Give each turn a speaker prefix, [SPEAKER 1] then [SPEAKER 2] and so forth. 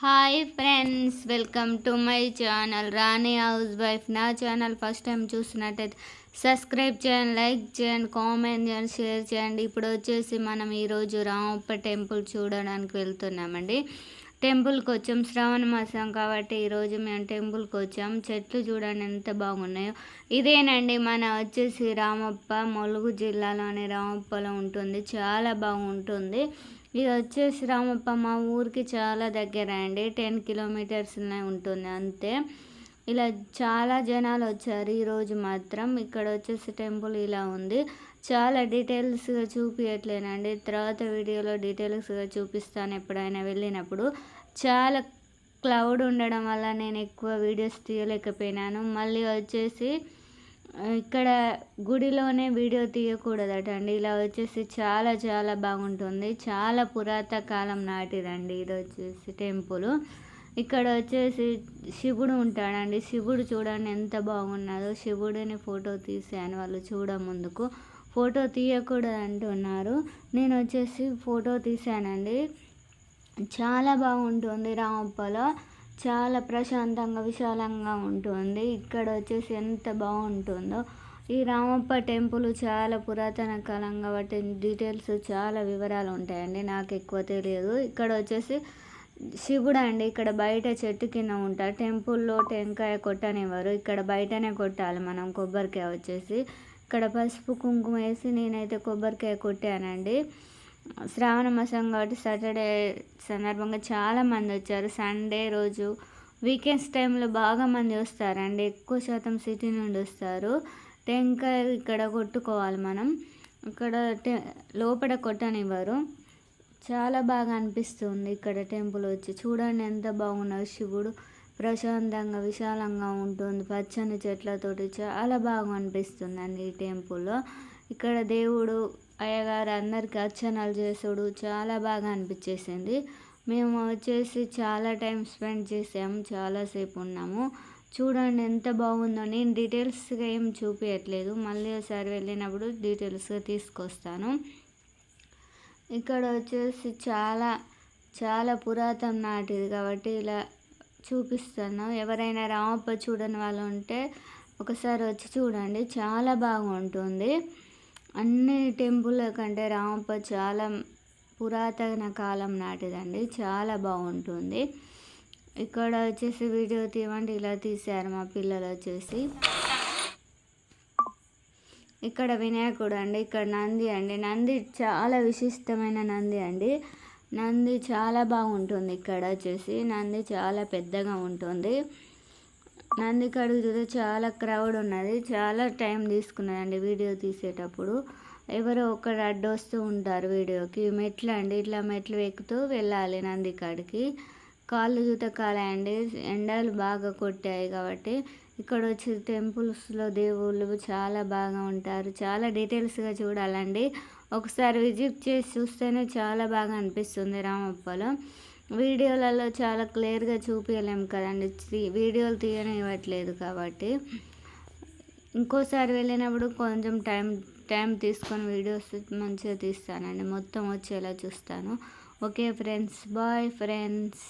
[SPEAKER 1] Hi friends welcome to my channel Rani house wife నా channel first time చూసినట్టయితే subscribe చేయండి like చేయండి comment చేయండి షేర్ చేయండి. ఇప్పుడు వచ్చేసి మనం ఈరోజు రామప్ప టెంపుల్ చూడడానికి వెళ్తున్నామండి. టెంపుల్కి వచ్చాం శ్రావణ మాసం కాబట్టి ఈరోజు మేము టెంపుల్కి వచ్చాం. చెట్లు చూడండి ఎంత బాగున్నాయో. ఇదేనండి మన వచ్చేసి రామప్ప ములుగు జిల్లాలోని రామప్పలో ఉంటుంది. చాలా బాగుంటుంది. ఇది వచ్చేసి రామప్ప మా ఊరికి చాలా దగ్గర అండి. టెన్ కిలోమీటర్స్నే ఉంటుంది అంతే. ఇలా చాలా జనాలు వచ్చారు ఈరోజు మాత్రం. ఇక్కడ వచ్చేసి టెంపుల్ ఇలా ఉంది. చాలా డీటెయిల్స్గా చూపించట్లేనండి తర్వాత వీడియోలో డీటెయిల్స్గా చూపిస్తాను ఎప్పుడైనా వెళ్ళినప్పుడు. చాలా క్లౌడ్ ఉండడం వల్ల నేను ఎక్కువ వీడియోస్ తీయలేకపోయినాను. మళ్ళీ వచ్చేసి ఇక్కడ గుడిలోనే వీడియో తీయకూడదట అండి ఇలా వచ్చేసి చాలా చాలా బాగుంటుంది. చాలా పురాత కాలం నాటిదండి ఇది వచ్చేసి టెంపుల్. ఇక్కడ వచ్చేసి శివుడు ఉంటాడండి. శివుడు చూడండి ఎంత బాగున్నదో శివుడిని ఫోటో తీసాను వాళ్ళు చూడ ముందుకు. ఫోటో తీయకూడదు అంటున్నారు నేను వచ్చేసి ఫోటో తీసానండి చాలా బాగుంటుంది రామప్పలో. చాలా ప్రశాంతంగా విశాలంగా ఉంటుంది. ఇక్కడ వచ్చేసి ఎంత బాగుంటుందో. ఈ రామప్ప టెంపుల్ చాలా పురాతన కాలం కాబట్టి డీటెయిల్స్ చాలా వివరాలు ఉంటాయండి. నాకు ఎక్కువ తెలియదు. ఇక్కడ వచ్చేసి శివుడు అండి. ఇక్కడ బయట చెట్టు కింద ఉంటారు టెంపుల్లో టెంకాయ కొట్టనివ్వరు. ఇక్కడ బయటనే కొట్టాలి మనం కొబ్బరికాయ వచ్చేసి. ఇక్కడ పసుపు కుంకుమ వేసి నేనైతే కొబ్బరికాయ కొట్టానండి. శ్రావణ మాసం కాబట్టి సాటర్డే సందర్భంగా చాలామంది వచ్చారు. సండే రోజు వీకెండ్స్ టైంలో బాగా మంది వస్తారండి. ఎక్కువ శాతం సిటీ నుండి వస్తారు. టెంకాయ ఇక్కడ కొట్టుకోవాలి మనం. ఇక్కడ టె లోపల కొట్టనివ్వరు. చాలా బాగా అనిపిస్తుంది ఇక్కడ టెంపుల్ వచ్చి. చూడండి ఎంత బాగున్నారు శివుడు. ప్రశాంతంగా విశాలంగా ఉంటుంది. పచ్చని చెట్లతోటి చాలా బాగా అనిపిస్తుంది అండి ఈ టెంపుల్లో. ఇక్కడ దేవుడు అయ్యగారు అందరికి అర్చనలు చేసుడు చాలా బాగా అనిపించేసింది. మేము వచ్చేసి చాలా టైం స్పెండ్ చేసాము చాలాసేపు ఉన్నాము. చూడండి ఎంత బాగుందో నేను డీటెయిల్స్గా ఏం చూపించట్లేదు మళ్ళీ ఒకసారి వెళ్ళినప్పుడు డీటెయిల్స్గా తీసుకొస్తాను. ఇక్కడ వచ్చేసి చాలా చాలా పురాతన నాటిది కాబట్టి ఇలా చూపిస్తాను. ఎవరైనా రామప్ప చూడని వాళ్ళు ఉంటే ఒకసారి వచ్చి చూడండి. చాలా బాగుంటుంది. అన్ని టెంపుల్ కంటే రామప్ప చాలా పురాతన కాలం నాటిదండి. చాలా బాగుంటుంది. ఇక్కడ వచ్చేసి వీడియో తీవండి ఇలా తీశారు మా పిల్లలు వచ్చేసి. ఇక్కడ వినాయకుడు అండి. ఇక్కడ నంది అండి. నంది చాలా విశిష్టమైన నంది అండి. నంది చాలా బాగుంటుంది ఇక్కడ వచ్చేసి. నంది చాలా పెద్దగా ఉంటుంది. నంది కాడికి చూస్తే చాలా క్రౌడ్ ఉన్నది. చాలా టైం తీసుకున్నదండి వీడియో తీసేటప్పుడు. ఎవరో ఒకరు అడ్డొస్తూ ఉంటారు వీడియోకి. మెట్లు అండి. ఇట్లా మెట్లు ఎక్కుతూ వెళ్ళాలి నంది కాడికి. కాళ్ళు జూతకాలే అండి. ఎండలు బాగా కొట్టాయి కాబట్టి ఇక్కడ వచ్చి టెంపుల్స్లో దేవుళ్ళు చాలా బాగా ఉంటారు. చాలా డీటెయిల్స్గా చూడాలండి. ఒకసారి విజిట్ చేసి చూస్తేనే చాలా బాగా అనిపిస్తుంది రామప్పలో. వీడియోలలో చాలా క్లియర్గా చూపించలేము కదండి. వీడియోలు తీయనివ్వట్లేదు కాబట్టి. ఇంకోసారి వెళ్ళినప్పుడు కొంచెం టైం టైం తీసుకొని వీడియోస్ మంచిగా తీస్తానండి. మొత్తం వచ్చేలా చూస్తాను. Okay friends bye friends.